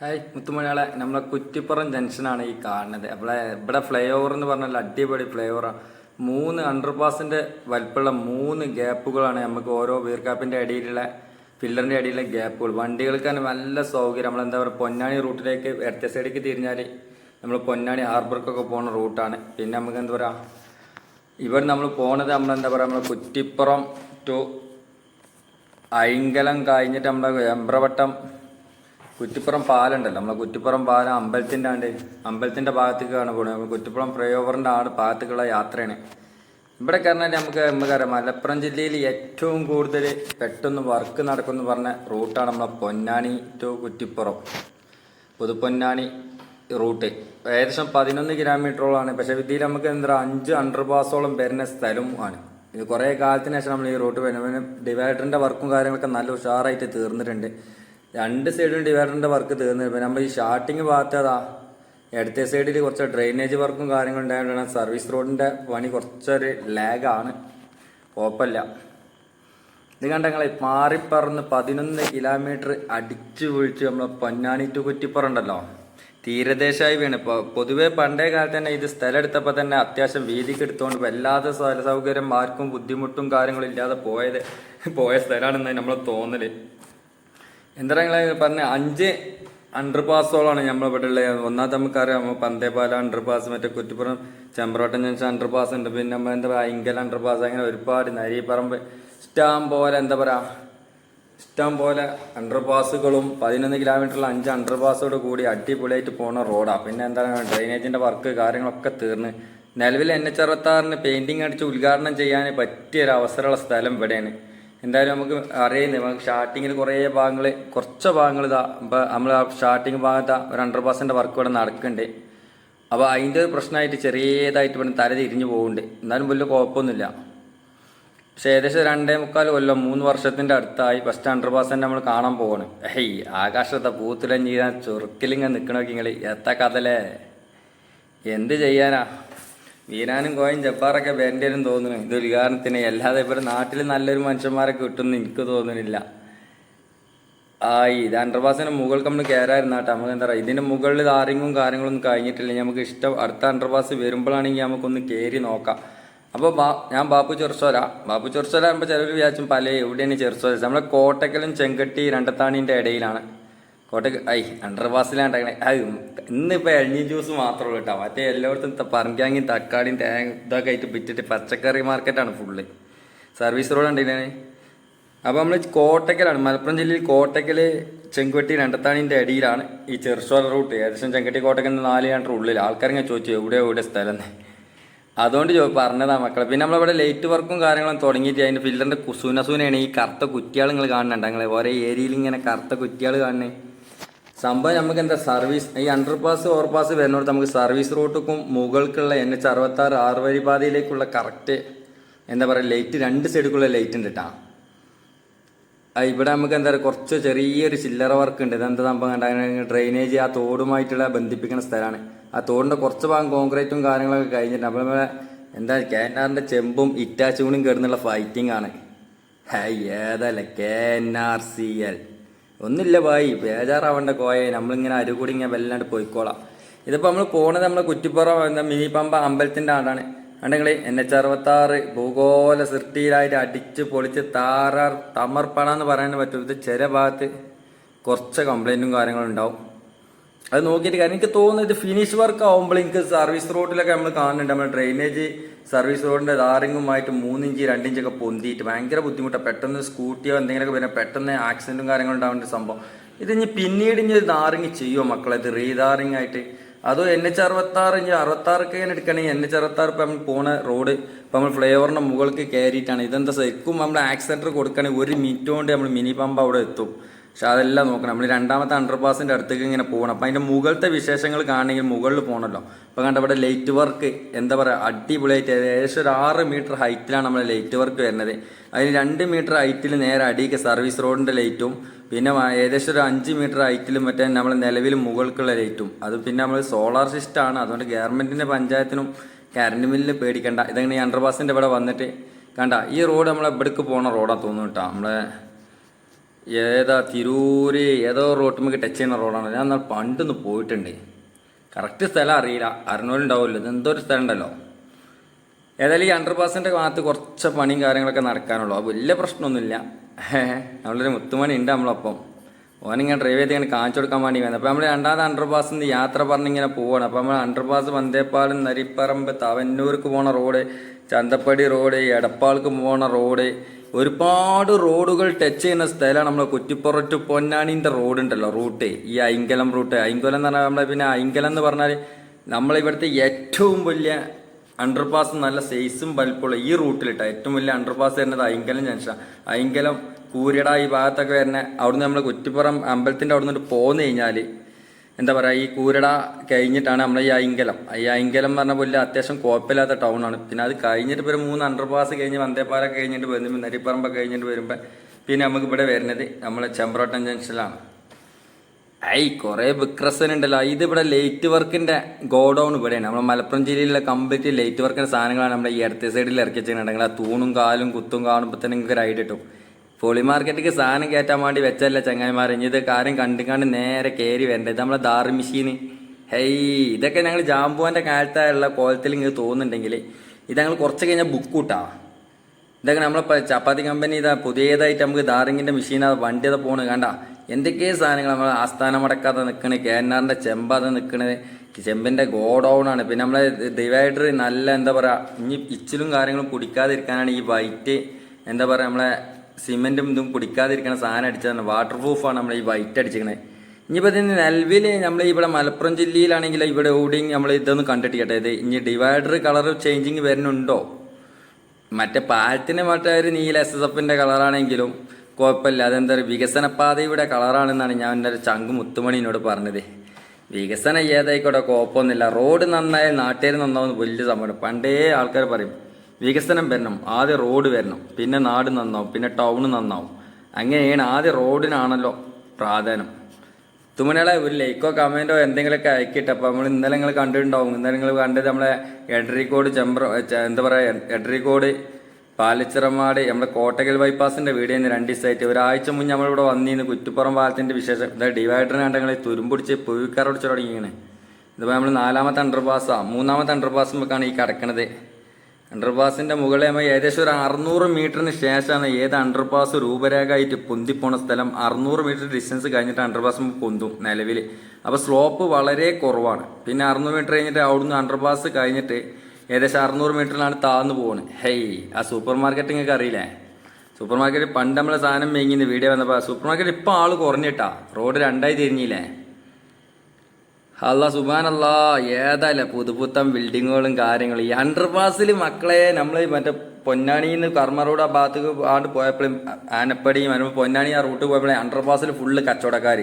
Hi മുത്തുമണിയാളെ നമ്മളെ കുറ്റിപ്പുറം ജംഗ്ഷനാണ് ഈ കാണുന്നത്. അപ്പോൾ ഇവിടെ ഫ്ലൈ ഓവർ എന്ന് പറഞ്ഞാൽ അടിപൊളി ഫ്ലൈ ഓവറാണ് മൂന്ന് അണ്ടർ പാസിന്റെ വലിപ്പമുള്ള മൂന്ന് ഗ്യാപ്പുകളാണ് നമുക്ക് ഓരോ വീർക്കാപ്പിന്റെ അടിയിലുള്ള ഫില്ലറിന്റെ അടിയിലെ ഗ്യാപ്പുകൾ വണ്ടികൾക്ക് നല്ല സൗകര്യം. നമ്മളെന്താ പറയുക പൊന്നാണി റൂട്ടിലേക്ക് ഇടത്തെ സൈഡിലേക്ക് തിരിഞ്ഞാൽ നമ്മൾ പൊന്നാണി ഹാർബർക്കൊക്കെ പോകുന്ന റൂട്ടാണ് പിന്നെ നമുക്ക് എന്താ പറയുക ഇവിടെ നമ്മൾ പോണത് നമ്മളെന്താ പറയുക നമ്മൾ കുറ്റിപ്പുറം ടു അയിങ്കലം കഴിഞ്ഞിട്ട് നമ്മുടെ എമ്പ്രവട്ടം കുറ്റിപ്പുറം പാലുണ്ടല്ലോ. നമ്മളെ കുറ്റിപ്പുറം പാലം അമ്പലത്തിന്റെ ആണ്ട് അമ്പലത്തിന്റെ ഭാഗത്തേക്കാണ് പോകുന്നത് നമ്മൾ കുറ്റിപ്പുറം ഫ്ലൈഓവറിന്റെ ആട് ഭാഗത്തേക്കുള്ള യാത്രയാണ്. ഇവിടെ കാരണം നമുക്ക് നമുക്കറിയാം മലപ്പുറം ജില്ലയിൽ ഏറ്റവും കൂടുതൽ പെട്ടെന്ന് വർക്ക് നടക്കുമെന്ന് പറഞ്ഞ റൂട്ടാണ് നമ്മളെ പൊന്നാനി ടു കുറ്റിപ്പുറം. പുതുപൊന്നാനി റൂട്ട്. ഏകദേശം പതിനൊന്ന് കിലോമീറ്ററോളാണ്. പക്ഷേ ഇതിൽ നമുക്ക് എന്താ അഞ്ച് അണ്ടർ പാസോളം വരുന്ന സ്ഥലവുമാണ് ഇത് കുറേ കാലത്തിന് ശേഷം നമ്മൾ ഈ റൂട്ട് വരുന്നത്. ഡിവൈഡറിന്റെ വർക്കും കാര്യങ്ങളൊക്കെ നല്ല ഉഷാറായിട്ട് തീർന്നിട്ടുണ്ട്. രണ്ട് സൈഡും ഡിവൈഡറിന്റെ വർക്ക് തീർന്നു. പിന്നെ നമ്മൾ ഈ ഷാർട്ടിങ് ഭാഗത്തതാ. ഇടത്തെ സൈഡിൽ കുറച്ച് ഡ്രെയിനേജ് വർക്കും കാര്യങ്ങളും ഉണ്ടായതുകൊണ്ടാണ് സർവീസ് റോഡിന്റെ പണി കുറച്ചൊരു ലാഗാണ് കുഴപ്പമില്ല. ഇത് കണ്ടങ്ങളെ മാറിപ്പറന്ന് പതിനൊന്ന് കിലോമീറ്റർ അടിച്ചു വീഴ്ച നമ്മൾ പൊന്നാനി ടു കുറ്റിപ്പുറം ഉണ്ടല്ലോ തീരദേശമായി വീണ്. ഇപ്പോൾ പൊതുവെ പണ്ടേ കാലത്ത് തന്നെ ഇത് സ്ഥലം എടുത്തപ്പോൾ തന്നെ അത്യാവശ്യം വീതിക്ക് എടുത്തുകൊണ്ട് വല്ലാതെ സ്ഥല സൗകര്യം ആർക്കും ബുദ്ധിമുട്ടും കാര്യങ്ങളും ഇല്ലാതെ പോയത് പോയ സ്ഥലമാണെന്ന് നമ്മൾ തോന്നൽ. എന്താ പറഞ്ഞ അഞ്ച് അണ്ടർ നമ്മളിവിടെ ഉള്ളത്. ഒന്നാമത് നമുക്കറിയാം നമ്മൾ പന്തേപാല അണ്ടർ പാസ് മറ്റേ Kuttippuram Chembrottam junction under pass ഉണ്ട്. പിന്നെ നമ്മൾ എന്താ പറയുക അയിങ്കൽ അണ്ടർ പാസ് അങ്ങനെ ഒരുപാട് നരിപ്പറമ്പ് സ്റ്റാം പോലെ എന്താ പറയുക സ്റ്റാം പോലെ അണ്ടർ പാസുകളും പതിനൊന്ന് കിലോമീറ്ററിൽ അഞ്ച് അണ്ടർ പാസോട് കൂടി അടിപൊളിയായിട്ട് പോണ റോഡാണ് പിന്നെ എന്താണ് ഡ്രെയിനേജിന്റെ വർക്ക് കാര്യങ്ങളൊക്കെ തീർന്ന്. നിലവിൽ എൻ എച്ച് അറുപത്താറിന് പെയിന്റിങ് അടിച്ച് ഉദ്ഘാടനം ചെയ്യാൻ പറ്റിയ ഒരു അവസരമുള്ള സ്ഥലം ഇവിടെയാണ്. എന്തായാലും നമുക്ക് അറിയുന്നത് നമുക്ക് സ്റ്റാർട്ടിങ്ങിൽ കുറേ ഭാഗങ്ങൾ കുറച്ച് ഭാഗങ്ങൾ ഇതാ ഇപ്പം നമ്മൾ സ്റ്റാർട്ടിങ് ഭാഗത്ത് ഒരു ഹൺഡ്രഡ് പെർസെന്റ് വർക്ക് ഇവിടെ നടക്കുന്നുണ്ട്. അപ്പോൾ അതിന്റെ ഒരു പ്രശ്നമായിട്ട് ചെറിയതായിട്ട് ഇവിടെ തല തിരിഞ്ഞു പോകുന്നുണ്ട് എന്നാലും വലിയ കുഴപ്പമൊന്നുമില്ല. പക്ഷേ ഏകദേശം രണ്ടേ മുക്കാൽ കൊല്ലം മൂന്ന് വർഷത്തിന്റെ അടുത്തായി ഫസ്റ്റ് ഹൺഡ്രഡ് പെർസെന്റ് നമ്മൾ കാണാൻ പോവാണ്. ഹേയ് ആകാശത്തെ പൂത്തിലഞ്ഞ് ചെയ്യാൻ ചുറുക്കിലിങ്ങ നിൽക്കണമൊക്കെ നിങ്ങൾ എത്ത കഥലേ? എന്ത് ചെയ്യാനാ? വീരാനും കോയും ജപ്പാറൊക്കെ വേണ്ടേരും തോന്നുന്നു. ഇത് ഉദ്ഘാടനത്തിന് അല്ലാതെ ഇവർ നാട്ടിൽ നല്ലൊരു മനുഷ്യന്മാരെ കിട്ടുമെന്ന് എനിക്ക് തോന്നുന്നില്ല. ആ ഇത് അണ്ടർപാസിന് മുകൾക്ക് നമ്മൾ കയറായിരുന്നു കേട്ടോ നമുക്ക് എന്താ പറയുക? ഇതിന്റെ മുകളിൽ ആരെങ്കിലും കാര്യങ്ങളൊന്നും കഴിഞ്ഞിട്ടില്ല. നമുക്ക് ഇഷ്ടം അടുത്ത അണ്ടർപാസ് വരുമ്പോഴാണെങ്കിൽ നമുക്കൊന്ന് കയറി നോക്കാം. അപ്പോൾ ബാ ഞാൻ ബാപ്പു ചെറുസോല ബാപ്പു ചെറുസോല ആകുമ്പോൾ ചിലർ വിചാരിച്ചും പല എവിടെയാണ് ചെറുസോല നമ്മളെ കോട്ടക്കലും ചെങ്കട്ടി രണ്ടത്താണീന്റെ ഇടയിലാണ്. കോട്ടക്ക ഐ അണ്ടർ പാസിലാണ്ടാക്കണേ അത് ഇന്നിപ്പോൾ എഴുന്നീ ജ്യൂസ് മാത്രമേ കേട്ടോ മറ്റേ എല്ലായിടത്തും പറങ്കാങ്ങി തക്കാളിയും തേങ്ങ ഇതൊക്കെ ആയിട്ട് വിറ്റിട്ട് പച്ചക്കറി മാർക്കറ്റാണ് ഫുള്ള്. സർവീസ് റോഡ് ഉണ്ടല്ലേ അപ്പോൾ നമ്മൾ കോട്ടക്കലാണ്. മലപ്പുറം ജില്ലയിൽ കോട്ടക്കൽ ചെങ്കുവെട്ടി രണ്ടത്താണിന്റെ അടിയിലാണ് ഈ ചെറുശോല റൂട്ട്. ഏകദേശം ചെങ്കട്ടി കോട്ടക്കൽ നിന്ന് നാല് കിലോമീറ്റർ ഉള്ളിൽ. ആൾക്കാരിങ്ങനെ ചോദിച്ചു എവിടെ എവിടെ സ്ഥലം? അതുകൊണ്ട് പറഞ്ഞതാണ് മക്കളെ. പിന്നെ നമ്മളിവിടെ ലൈറ്റ് വർക്കും കാര്യങ്ങളും തുടങ്ങിയിട്ട് അതിന്റെ ഫില്ലറിന്റെ കുസൂനസൂനയാണ് ഈ കറുത്ത കുറ്റിയാൾ നിങ്ങൾ കാണുന്നുണ്ട്. നിങ്ങളെ ഓരോ ഏരിയയിൽ ഇങ്ങനെ കറുത്ത കുറ്റിയാൾ കാണുന്നത് സംഭവം നമുക്ക് എന്താ സർവീസ് ഈ അണ്ടർപാസ് ഓവർപാസ് ഓവർ വരുന്നിടത്ത് നമുക്ക് സർവീസ് റൂട്ടുക്കും മുകൾക്കുള്ള എൻ എച്ച് അറുപത്താറ് ആറ് വരി പാതയിലേക്കുള്ള കറക്റ്റ് എന്താ പറയുക ലൈറ്റ് രണ്ട് സൈഡിലുള്ള ലൈറ്റ് ഉണ്ട് കേട്ടോ ഇവിടെ നമുക്ക് എന്താ പറയുക കുറച്ച് ചെറിയൊരു ചില്ലറ വർക്ക് ഉണ്ട്. ഇതെന്താ സംഭവം കണ്ടാൽ ഡ്രെയിനേജ് ആ തോടുമായിട്ടുള്ള ബന്ധിപ്പിക്കുന്ന സ്ഥലമാണ് ആ തോടിന്റെ കുറച്ച് ഭാഗം കോൺക്രീറ്റും കാര്യങ്ങളൊക്കെ കഴിഞ്ഞിട്ട് അപ്പോൾ നമ്മളെ എന്താ കേനാറിന്റെ ചെമ്പും ഇറ്റാച്ചൂണും കിടന്നുള്ള ഫൈറ്റിംഗ് ആണ്. ഏതല്ല? K N R C L ഒന്നുമില്ല ഭായി ബേജാറാവേണ്ട കോയെ. നമ്മളിങ്ങനെ അരുകൂടി ഇങ്ങനെ വല്ലാണ്ട് പോയിക്കോളാം. ഇതിപ്പോൾ നമ്മൾ പോണത് നമ്മൾ കുറ്റിപ്പുറം എന്താ മിനി പമ്പ അമ്പലത്തിന്റെ ആടാണ് ഉണ്ടെങ്കിൽ എൻ എച്ച് അറുപത്താറ് ഭൂഗോള സൃഷ്ടിയിലായിട്ട് അടിച്ച് പൊളിച്ച് താറാർ തമർപ്പണ എന്ന് പറയാൻ പറ്റും. ഇത് ചില ഭാഗത്ത് കുറച്ച് കംപ്ലൈന്റും കാര്യങ്ങളും ഉണ്ടാവും. അത് നോക്കിയിട്ട് കാര്യം എനിക്ക് തോന്നുന്നു ഇത് ഫിനിഷ് വർക്ക് ആവുമ്പോൾ എനിക്ക് സർവീസ് റോഡിലൊക്കെ നമ്മൾ കാണുന്നുണ്ട്. നമ്മൾ ഡ്രെയിനേജ് സർവീസ് റോഡിന്റെ ദാറിങ്ങുമായിട്ട് മൂന്നിഞ്ച് രണ്ടിഞ്ചൊക്കെ പൊന്തിയിട്ട് ഭയങ്കര ബുദ്ധിമുട്ടാണ് പെട്ടെന്ന് സ്കൂട്ടിയോ എന്തെങ്കിലുമൊക്കെ പിന്നെ പെട്ടെന്ന് ആക്സിഡന്റും കാര്യങ്ങളും ഉണ്ടാവേണ്ട സംഭവം. ഇത് ഇനി പിന്നീട് ഇനി ധാറിങ് ചെയ്യുമോ മക്കളെ? ഇത് റീധാറിങ് ആയിട്ട്. അതോ എൻ എച്ച് അറുപത്താറ് ഇനി അറുപത്താറൊക്കെ ഇങ്ങനെ എടുക്കണമെങ്കിൽ എൻ എച്ച് അറുപത്താറ് ഇപ്പം പോണ റോഡ് ഇപ്പം നമ്മൾ ഫ്ലൈ ഓവറിന്റെ മുകൾക്ക് കയറിയിട്ടാണ്. ഇതെന്താ ശരിക്കും നമ്മൾ ആക്സിഡന്റ് കൊടുക്കണമെങ്കിൽ ഒരു മിനിറ്റ് കൊണ്ട് നമ്മൾ മിനി പമ്പ് അവിടെ എത്തും. പക്ഷെ അതെല്ലാം നോക്കണം. നമ്മൾ രണ്ടാമത്തെ അണ്ടർ പാസിന്റെ അടുത്തേക്ക് ഇങ്ങനെ പോകണം. അപ്പം അതിന്റെ മുകളിലത്തെ വിശേഷങ്ങൾ കാണണമെങ്കിൽ മുകളിൽ പോകണമല്ലോ അപ്പം കണ്ട ഇവിടെ ലൈറ്റ് വർക്ക് എന്താ പറയുക അടിപൊളിയായിട്ട് ഏകദേശം ഒരു ആറ് മീറ്റർ ഹൈറ്റിലാണ് നമ്മളെ ലൈറ്റ് വർക്ക് വരുന്നത്. അതിന് രണ്ട് മീറ്റർ ഹൈറ്റിൽ നേരെ അടിക്ക് സർവീസ് റോഡിന്റെ ലൈറ്റും പിന്നെ ഏകദേശം ഒരു അഞ്ച് മീറ്റർ ഹൈറ്റിലും മറ്റേ നമ്മൾ നിലവിൽ മുകൾക്കുള്ള ലൈറ്റും അത് പിന്നെ നമ്മൾ സോളാർ സിസ്റ്റം ആണ്. അതുകൊണ്ട് ഗവൺമെന്റിന്റെ പഞ്ചായത്തിനും കറണ്ട് മില്ലിൽ പേടിക്കണ്ട. ഇതങ്ങനെ ഈ അണ്ടർ പാസിന്റെ ഇവിടെ വന്നിട്ട്? കണ്ട ഈ റോഡ് നമ്മൾ ഇവിടേക്ക് പോണ റോഡാ തോന്നുന്നു കേട്ടോ. നമ്മളെ ഏതാ തിരൂര്? ഏതോ റോട്ടുമ്പോൾ ടച്ച് ചെയ്യുന്ന റോഡാണ്. ഞാൻ എന്നാൽ പണ്ടൊന്ന് പോയിട്ടുണ്ട്. കറക്റ്റ് സ്ഥലം അറിയില്ല. അറിഞ്ഞോലുണ്ടാവില്ല എന്തോ ഒരു സ്ഥലം ഉണ്ടല്ലോ. ഏതായാലും ഈ അണ്ടർ പാസിന്റെ ഭാഗത്ത് കുറച്ച് പണിയും കാര്യങ്ങളൊക്കെ നടക്കാനുള്ളൂ. അത് വലിയ പ്രശ്നമൊന്നുമില്ല. നമ്മളൊരു മുത്തുമണി ഉണ്ട് നമ്മളപ്പം. ഓനിങ്ങനെ ഡ്രൈവ് ചെയ്ത് ഇങ്ങനെ കാണിച്ചു കൊടുക്കാൻ വേണ്ടി വന്നത് അപ്പോൾ നമ്മൾ രണ്ടാമത് അണ്ടർ നിന്ന് യാത്ര പറഞ്ഞിങ്ങനെ പോവാണ്. അപ്പോൾ നമ്മൾ അണ്ടർ പാസ് വന്തേപ്പാലം നരിപ്പറമ്പ് തവന്നൂർക്ക് പോണ റോഡ് ചന്തപ്പടി റോഡ് എടപ്പാൾക്ക് പോണ റോഡ്. ഒരുപാട് റോഡുകൾ ടച്ച് ചെയ്യുന്ന സ്ഥലമാണ് നമ്മൾ കുറ്റിപ്പുറത്ത് ടു പൊന്നാണിന്റെ റോഡ് ഉണ്ടല്ലോ റൂട്ട് ഈ ഐങ്കലം റൂട്ട് ഐങ്കലം എന്ന് പറഞ്ഞാൽ നമ്മളെ പിന്നെ ഐങ്കലം എന്ന് പറഞ്ഞാൽ നമ്മളിവിടുത്തെ ഏറ്റവും വലിയ അണ്ടർപാസ് നല്ല സൈസും വലിപ്പമുള്ള ഈ റൂട്ടിലിട്ട ഏറ്റവും വലിയ അണ്ടർപാസ് വരുന്നത് ഐങ്കലം ജംഗ്ഷൻ ഐങ്കലം കൂരിട ഈ ഭാഗത്തൊക്കെ വരുന്ന അവിടുന്ന് നമ്മൾ കുറ്റിപ്പുറം അമ്പലത്തിന്റെ അവിടെ നിന്നിട്ട് പോന്നു കഴിഞ്ഞാൽ എന്താ പറയുക ഈ കൂരട കഴിഞ്ഞിട്ടാണ് നമ്മൾ ഈ അയിങ്കലം. ഈ അയിങ്കലം പറഞ്ഞ പോലെ അത്യാവശ്യം കുഴപ്പമില്ലാത്ത ടൗൺ ആണ്. പിന്നെ അത് കഴിഞ്ഞിട്ട് ഒരു മൂന്ന് അണ്ടർപാസ് കഴിഞ്ഞ് വന്ദേപ്പാറ കഴിഞ്ഞിട്ട് വരുമ്പോൾ നരിപ്പറമ്പ് കഴിഞ്ഞിട്ട് വരുമ്പോൾ പിന്നെ നമുക്ക് ഇവിടെ വരുന്നത് നമ്മളെ ചെമ്പ്രോട്ടൻ ജംഗ്ഷനിലാണ് ഐ കുറേ വിക്രസൻ ഉണ്ടല്ലോ. ഇത് ഇവിടെ ലൈറ്റ് വർക്കിന്റെ ഗോഡൗൺ ഇവിടെയാണ്. നമ്മുടെ മലപ്പുറം ജില്ലയിലുള്ള കംപ്ലീറ്റ് ലൈറ്റ് വർക്കിന്റെ സാധനങ്ങളാണ് നമ്മുടെ ഈ ഇടത്തെ സൈഡിൽ ഇറക്കി വെച്ചിട്ടുണ്ടെങ്കിൽ ആ തൂണും കാലും കുത്തും കാണുമ്പോൾ തന്നെ നിങ്ങൾക്ക് ഒരു ഐഡിയ കിട്ടും. പൊളി മാർക്കറ്റിക്ക് സാധനം കയറ്റാൻ വേണ്ടി വെച്ചല്ല ചങ്ങായിമാർ ഇനി ഇത് കാര്യം കണ്ടും കണ്ട് നേരെ കയറി വരണ്ടേ. ഇത് നമ്മളെ മെഷീൻ ഹേയ് ഇതൊക്കെ ഞങ്ങൾ ജാമ്പുവിന്റെ കാലത്തായുള്ള കോലത്തിൽ ഇങ്ങനെ തോന്നുന്നുണ്ടെങ്കിൽ ഇത് ഞങ്ങൾ കുറച്ച് കഴിഞ്ഞാൽ ബുക്ക് കൂട്ടാ ഇതൊക്കെ നമ്മളെ ചപ്പാത്തി കമ്പനി ഇതാ പുതിയതായിട്ട് നമുക്ക് ദാറിങ്ങിന്റെ മെഷീൻ അത് വണ്ടി അത് പോണ്. കണ്ട എന്തൊക്കെ സാധനങ്ങൾ നമ്മൾ ആസ്ഥാനം അടക്കാതെ നിൽക്കണ കേന്നാറിന്റെ ചെമ്പാതെ നിൽക്കണത് ചെമ്പിന്റെ ഗോഡൗൺ ആണ്. പിന്നെ നമ്മളെ ഡിവൈഡർ നല്ല എന്താ പറയുക ഇനി ഇച്ചിലും കാര്യങ്ങളും കുടിക്കാതിരിക്കാനാണ് ഈ വൈറ്റ് എന്താ പറയുക നമ്മളെ സിമെന്റും ഇതും കുടിക്കാതിരിക്കണ സാധനം അടിച്ചതാണ്. വാട്ടർ പ്രൂഫാണ് നമ്മൾ ഈ വൈറ്റ് അടിച്ചിരിക്കണത് ഇനിയിപ്പോൾ ഇതിന് നിലവിൽ നമ്മൾ ഇവിടെ മലപ്പുറം ജില്ലയിലാണെങ്കിൽ ഇവിടെ ഓടിയും നമ്മൾ ഇതൊന്നും കണ്ടിട്ട് ഇത് ഇനി ഡിവൈഡർ കളർ ചേഞ്ചിങ് വരുന്നുണ്ടോ? മറ്റേ പാലത്തിന് മറ്റേ ഒരു നീല എസ് എസ് എഫിന്റെ കളറാണെങ്കിലും കുഴപ്പമില്ല. അതെന്താ പറയുക? വികസന പാതയുടെ കളറാണെന്നാണ് ഞാൻ എന്റെ ഒരു ചങ്ക് മുത്തുമണിനോട് പറഞ്ഞത്. വികസനം ഏതായിക്കോട്ടെ കുഴപ്പമൊന്നുമില്ല. റോഡ് നന്നായാൽ നാട്ടുകാർ നന്നാവുന്ന വലിയ സംഭവമാണ് പണ്ടേ ആൾക്കാർ പറയും വികസനം വരണം ആദ്യം റോഡ് വരണം പിന്നെ നാട് നന്നാവും പിന്നെ ടൗൺ നന്നാവും. അങ്ങനെയാണ് ആദ്യം റോഡിനാണല്ലോ പ്രാധാന്യം. തുമണികളെ ഒരു ലൈക്കോ കമന്റോ എന്തെങ്കിലുമൊക്കെ അയക്കിട്ട് അപ്പോൾ നമ്മൾ ഇന്നലെ നിങ്ങൾ കണ്ടിട്ടുണ്ടാവും. ഇന്നലെ നിങ്ങൾ കണ്ടത് നമ്മളെ എഡ്രിക്കോട് ചെമ്പ്ര എന്താ പറയുക എഡ്രിക്കോട് പാലച്ചിറമാട് നമ്മുടെ കോട്ടകൽ വീട് വീഡിയോ രണ്ട് ദിവസമായിട്ട്. ഒരാഴ്ച മുന്നേ നമ്മളിവിടെ വന്നിരുന്നു കുറ്റിപ്പുറം പാലത്തിന്റെ വിശേഷം. ഇതാ ഡിവൈഡറിന് കണ്ടങ്ങളെ തുരുമ്പുടിച്ച് പുഴുക്കാറോടിച്ച് തുടങ്ങിയാണ് ഇതിപ്പോൾ നമ്മൾ നാലാമത്തെ അണ്ടർപാസാ മൂന്നാമത്തെ അണ്ടർപാസുമൊക്കെയാണ് ഈ കിടക്കണത്. അണ്ടർപാസിന്റെ മുകളിലായി ഏകദേശം ഒരു അറുന്നൂറ് മീറ്ററിന് ശേഷമാണ് ഏത് അണ്ടർപാസ് രൂപരേഖ ആയിട്ട് പൊന്തിപ്പോണ സ്ഥലം. അറുന്നൂറ് മീറ്റർ ഡിസ്റ്റൻസ് കഴിഞ്ഞിട്ട് അണ്ടർപാസ് പൊന്തും നിലവിൽ. അപ്പോൾ സ്ലോപ്പ് വളരെ കുറവാണ്. പിന്നെ അറുന്നൂറ് മീറ്റർ കഴിഞ്ഞിട്ട് അവിടുന്ന് അണ്ടർപാസ് കഴിഞ്ഞിട്ട് ഏകദേശം അറുന്നൂറ് മീറ്ററിലാണ് താഴ്ന്നു പോകുന്നത് ഹെയ് ആ സൂപ്പർ മാർക്കറ്റ് നിങ്ങൾക്ക് അറിയില്ലേ? സൂപ്പർ മാർക്കറ്റ് പണ്ട് നമ്മളെ സാധനം മേങ്ങിന്ന് വീഡിയോ വന്നപ്പോൾ സൂപ്പർ മാർക്കറ്റ് ഇപ്പം ആൾ കുറഞ്ഞിട്ടാ. റോഡ് രണ്ടായി തിരിഞ്ഞില്ലേ? അല്ല സുബാനല്ല ഏതല്ല പുതുപുത്തൻ ബിൽഡിങ്ങുകളും കാര്യങ്ങളും. ഈ അണ്ടർപാസിൽ മക്കളെ നമ്മൾ മറ്റേ പൊന്നാണിയിൽ നിന്ന് കർമ്മ റോഡ് ആ ഭാഗത്തേക്ക് ആണ്ട് പോയപ്പോഴും ആനപ്പടിയും അനുഭവം പൊന്നാണി ആ റൂട്ട് പോയപ്പോഴേ അണ്ടർപാസിൽ ഫുള്ള് കച്ചവടക്കാർ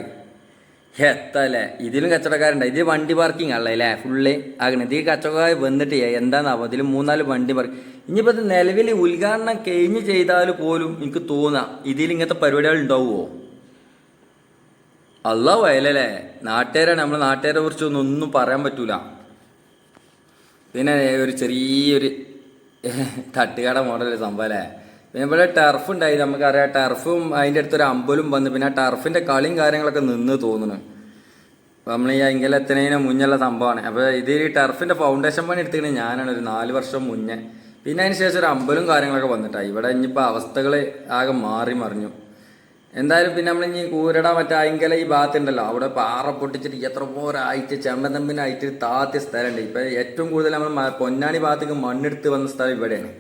എത്തല്ലേ? ഇതിലും കച്ചവടക്കാരുണ്ട്. ഇതിൽ വണ്ടി പാർക്കിംഗ് അല്ലേ അല്ലേ ഫുള്ള് ആകണം ഇതിൽ കച്ചവടക്കാർ വന്നിട്ട് എന്താണെന്നാവോ ഇതിൽ മൂന്നാൽ വണ്ടി പാർക്ക് ഇനിയിപ്പോൾ ഇത് നിലവിൽ ഉദ്ഘാടനം കഴിഞ്ഞ് ചെയ്താൽ പോലും എനിക്ക് തോന്നാം. ഇതിൽ ഇങ്ങനത്തെ പരിപാടികൾ ഉണ്ടാവുമോ അല്ല വയലല്ലേ? നാട്ടുകാരാണ് നമ്മൾ നാട്ടുകാരെ കുറിച്ചൊന്നും ഒന്നും പറയാൻ പറ്റൂല. പിന്നെ ഒരു ചെറിയൊരു തട്ടുകട മോഡൽ സംഭവം അല്ലേ? പിന്നെ ഇവിടെ ടർഫ് ഉണ്ടായി. നമുക്കറിയാം ടർഫും അതിന്റെ അടുത്തൊരു അമ്പലും വന്ന് പിന്നെ ആ ടർഫിന്റെ കളിയും കാര്യങ്ങളൊക്കെ നിന്ന് തോന്നുന്നു. അപ്പോൾ നമ്മൾ ഈ അങ്കലത്തിനതിന് മുന്നുള്ള സംഭവമാണ്. അപ്പോൾ ഇത് ഈ ടർഫിന്റെ ഫൗണ്ടേഷൻ പണി എടുത്തിട്ട് ഞാനാണ് ഒരു നാല് വർഷം മുന്നേ. പിന്നെ അതിന് ശേഷം ഒരു അമ്പലും കാര്യങ്ങളൊക്കെ വന്നിട്ടായി ഇവിടെ ഇനിയിപ്പോൾ അവസ്ഥകൾ ആകെ മാറി മറിഞ്ഞു. എന്തായാലും പിന്നെ നമ്മൾ ഇനി കൂരട മറ്റേ അയങ്കല ഈ ഭാഗത്തുണ്ടല്ലോ. അവിടെ പാറ പൊട്ടിച്ചിട്ട് എത്ര പോരായിട്ട് ചെമ്പന്തമ്പിനായിട്ട് താത്തിയ സ്ഥലമുണ്ട്. ഇപ്പൊ ഏറ്റവും കൂടുതൽ നമ്മൾ പൊന്നാനി ഭാഗത്തേക്ക് മണ്ണെടുത്ത് വന്ന സ്ഥലം ഇവിടെയാണ്.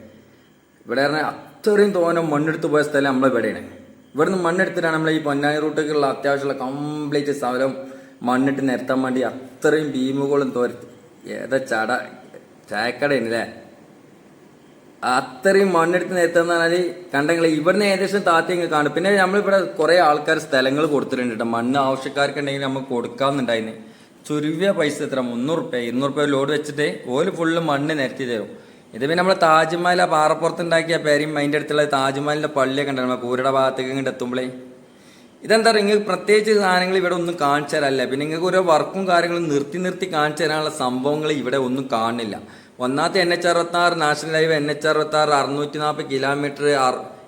ഇവിടെ പറഞ്ഞാൽ അത്രയും തോനം മണ്ണെടുത്ത് പോയ സ്ഥലം നമ്മൾ ഇവിടെയാണ്. ഇവിടുന്ന് മണ്ണെടുത്തിട്ടാണ് നമ്മൾ ഈ പൊന്നാനി റൂട്ടേക്കുള്ള അത്യാവശ്യമുള്ള കംപ്ലീറ്റ് സ്ഥലം മണ്ണിട്ട് നിരത്താൻ വേണ്ടി അത്രയും ഭീമുകളും തോരത്തി. ഏതാ ചട ചായക്കടയാണ് അല്ലേ അത്രയും മണ്ണെടുത്ത് നിരത്തുന്ന പറഞ്ഞാൽ കണ്ടെങ്കിൽ ഇവിടുന്ന് ഏകദേശം താത്തിയങ്ങ് കാണും. പിന്നെ നമ്മളിവിടെ കുറെ ആൾക്കാർ സ്ഥലങ്ങൾ കൊടുത്തിട്ടുണ്ട് കേട്ടോ. മണ്ണ് ആവശ്യക്കാർക്കുണ്ടെങ്കിൽ നമുക്ക് കൊടുക്കാവുന്നുണ്ടായിരുന്നു ചുരുവിയ പൈസ എത്ര? മുന്നൂറ് റുപ്യ ഇരുന്നൂറ് റുപ്യ ലോഡ് വെച്ചിട്ട് ഓൽ ഫുള്ള് മണ്ണ് നിരത്തി തരും. ഇത് പിന്നെ നമ്മൾ താജ്മഹൽ ആ പാറപ്പുറത്ത് ഉണ്ടാക്കിയ പേരും അതിന്റെ അടുത്തുള്ള താജ്മഹലിന്റെ പള്ളിയൊക്കെ ഉണ്ടായിരുന്നു നമ്മൾ കൂരുടെ ഭാഗത്തേക്ക് ഇങ്ങോട്ട് എത്തുമ്പോഴേ ഇതെന്താ പറയുക നിങ്ങൾക്ക് പ്രത്യേകിച്ച് സാധനങ്ങൾ ഇവിടെ ഒന്നും കാണിച്ചു തരാനല്ല. പിന്നെ നിങ്ങൾക്ക് ഓരോ വർക്കും കാര്യങ്ങളും നിർത്തി നിർത്തി കാണിച്ചു തരാനുള്ള സംഭവങ്ങൾ ഇവിടെ ഒന്നും കാണില്ല. ഒന്നാമത്തെ എൻ എച്ച് അറുപത്തി ആറ് നാഷണൽ ഹൈവേ എൻ എച്ച് അറുപത്തി ആറ് അറുന്നൂറ്റി നാൽപ്പത് കിലോമീറ്റർ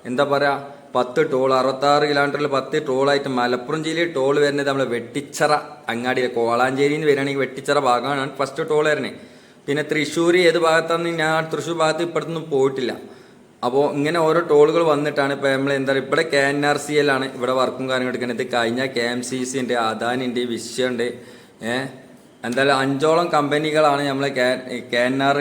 എന്താ പറയുക പത്ത് ടോൾ അറുപത്താറ് കിലോമീറ്ററിൽ പത്ത് ടോളായിട്ട് മലപ്പുറം ജില്ലയിൽ ടോൾ വരുന്നത് നമ്മൾ വെട്ടിച്ചറ അങ്ങാടി കോളാഞ്ചേരിയിൽ നിന്ന് വരികയാണെങ്കിൽ വെട്ടിച്ചറ ഭാഗമാണ് ഫസ്റ്റ് ടോൾ വരുന്നത്. പിന്നെ തൃശ്ശൂർ ഏത് ഭാഗത്താണെന്ന് ഞാൻ തൃശ്ശൂർ ഭാഗത്ത് ഇപ്പോഴത്തൊന്നും പോയിട്ടില്ല. അപ്പോൾ ഇങ്ങനെ ഓരോ ടോളുകൾ വന്നിട്ടാണ് ഇപ്പോൾ നമ്മൾ എന്താ പറയുക ഇവിടെ കെ എൻ ആർ സി എല്ലാണ് ഇവിടെ വർക്കും കാര്യങ്ങളും എടുക്കുന്നത്. കഴിഞ്ഞ കെ എം സി സി ഉണ്ട് അദാനിന്റെ വിഷയമുണ്ട് ഏഹ് എന്തായാലും അഞ്ചോളം കമ്പനികളാണ് നമ്മളെ കെ എൻ ആർ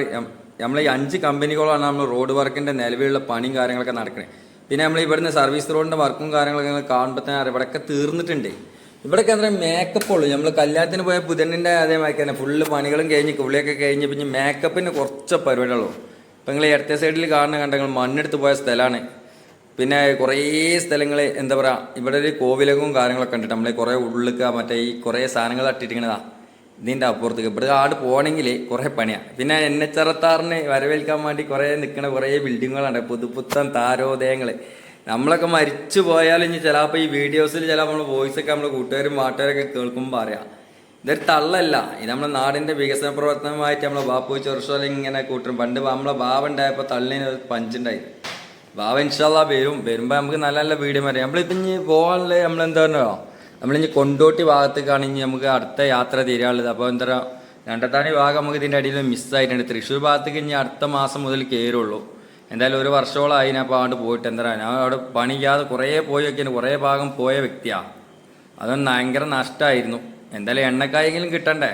നമ്മളെ ഈ അഞ്ച് കമ്പനികളാണ് നമ്മൾ റോഡ് വർക്കിന്റെ നിലവിലുള്ള പണിയും കാര്യങ്ങളൊക്കെ നടക്കുന്നത് പിന്നെ നമ്മൾ ഇവിടുന്ന് സർവീസ് റോഡിന്റെ വർക്കും കാര്യങ്ങളൊക്കെ കാണുമ്പോൾ തന്നെ അറിയാം ഇവിടെയൊക്കെ തീർന്നിട്ടുണ്ട്. ഇവിടെയൊക്കെ എന്താ മേക്കപ്പ് ഉള്ളൂ. നമ്മൾ കല്യാണത്തിന് പോയ ബുധനിന്റെ അതേമാതിരി തന്നെ ഫുള്ള് പണികളും കഴിഞ്ഞ് കുളിയൊക്കെ കഴിഞ്ഞ് പിന്നെ മേക്കപ്പിന് കുറച്ച് പരിപാടികളുള്ളൂ ഇപ്പം നിങ്ങൾ ഇടത്തെ സൈഡിൽ കാണുന്ന കണ്ടെങ്കിൽ മണ്ണെടുത്ത് പോയ സ്ഥലമാണ് പിന്നെ കുറേ സ്ഥലങ്ങൾ എന്താ പറയുക ഇവിടെ ഒരു കോവിലകവും കാര്യങ്ങളൊക്കെ കണ്ടിട്ട് നമ്മൾ കുറേ ഉള്ളിലേക്ക് മറ്റേ ഈ കുറേ സാധനങ്ങൾ തട്ടിയിരിക്കണതാ ഇതിന്റെ അപ്പുറത്തേക്ക്. ഇവിടെ ആട് പോകണമെങ്കിൽ കുറേ പണിയാണ് പിന്നെ എൻ എച്ച് അറുപത്താറിന് വരവേൽക്കാൻ വേണ്ടി കുറേ നിൽക്കുന്ന കുറേ ബിൽഡിങ്ങുകളുണ്ട്. പുതുപുത്തൻ താരോദയങ്ങൾ നമ്മളൊക്കെ മരിച്ചു പോയാലും ഇനി ചിലപ്പോൾ ഈ വീഡിയോസിൽ ചില നമ്മൾ വോയിസൊക്കെ നമ്മൾ കൂട്ടുകാരും നാട്ടുകാരൊക്കെ കേൾക്കുമ്പോൾ അറിയാം. ഇതൊരു തള്ളല്ല. ഇത് നമ്മുടെ നാടിന്റെ വികസന പ്രവർത്തനമായിട്ട് നമ്മളെ ബാപ്പു ചെറുശോല ഇങ്ങനെ കൂട്ടും പണ്ട് നമ്മളെ ബാവ ഉണ്ടായപ്പോൾ തള്ളിന് പഞ്ചുണ്ടായി. ബാവ ഇൻഷാല്ല വരും. വരുമ്പോൾ നമുക്ക് നല്ല നല്ല വീഡിയോ വരാം. നമ്മളിപ്പം ഇനി പോകാനുള്ള നമ്മളെന്താ പറയുക നമ്മളിനി കൊണ്ടോട്ടി ഭാഗത്തേക്കാണ് ഇനി നമുക്ക് അടുത്ത യാത്ര തീരാനുള്ളത്. അപ്പോൾ എന്താ രണ്ടത്താണി ഭാഗം നമുക്ക് ഇതിന്റെ അടിയിൽ മിസ്സായിട്ടുണ്ട്. തൃശ്ശൂർ ഭാഗത്തേക്ക് ഇനി അടുത്ത മാസം മുതൽ കയറുള്ളൂ. എന്തായാലും ഒരു വർഷമോളം ഞാൻ അപ്പോൾ അങ്ങോട്ട് പോയിട്ട് എന്താ ഞാൻ അവിടെ പണിക്കാതെ കുറേ പോയി നോക്കിയാണ്. കുറേ ഭാഗം പോയ വ്യക്തിയാണ് അതൊന്നും ഭയങ്കര നഷ്ടമായിരുന്നു എന്തായാലും എണ്ണക്കായെങ്കിലും കിട്ടണ്ടേ?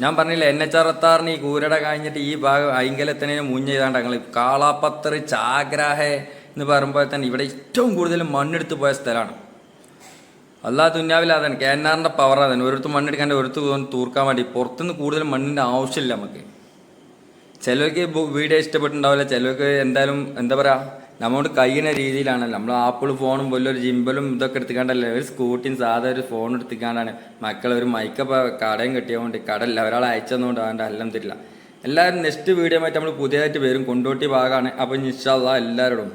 ഞാൻ പറഞ്ഞില്ല എൻ എച്ച് അറുപത്താറിന് ഈ കൂരട കഴിഞ്ഞിട്ട് ഈ ഭാഗം അയങ്കലത്തിനെ മുഞ്ഞെയ്താണ്ട് ഞങ്ങൾ കാളാപ്പത്തറ് ചാഗ്രാഹെ എന്ന് പറയുമ്പോൾ തന്നെ ഇവിടെ ഏറ്റവും കൂടുതൽ മണ്ണെടുത്ത് പോയ സ്ഥലമാണ്. അല്ലാ തുന്നാവില്ല അതാണ് ആറിന്റെ പവർ അതാണ് ഒരിടത്ത് മണ്ണെടുക്കാണ്ട് ഒരിടത്ത് തൂർക്കാൻ വേണ്ടി പുറത്തുനിന്ന് കൂടുതൽ മണ്ണിന്റെ ആവശ്യമില്ല നമുക്ക്. ചിലർക്ക് വീഡിയോ ഇഷ്ടപ്പെട്ടിട്ടുണ്ടാവില്ല. ചിലർക്ക് എന്തായാലും എന്താ പറയുക നമ്മോട് കഴിയുന്ന രീതിയിലാണ് നമ്മൾ ആപ്പിൾ ഫോണും വലിയൊരു ജിമ്പലും ഇതൊക്കെ എടുത്തിക്കാണ്ടല്ലേ. ഒരു സ്കൂട്ടിയും സാധാ ഒരു ഫോൺ എടുത്തിക്കാണ്ടാണ് മക്കൾ ഒരു മൈക്കപ്പ് കടയും കിട്ടിയതുകൊണ്ട് കടല്ല. ഒരാൾ അയച്ചതുകൊണ്ട് അവന്റെ എല്ലാം തരില്ല. എല്ലാവരും നെക്സ്റ്റ് വീഡിയോ ആയിട്ട് നമ്മൾ പുതിയതായിട്ട് വരും. കൊണ്ടോട്ടി ഭാഗമാണ് അപ്പോൾ ഇൻഷാല്ല എല്ലാവരോടും.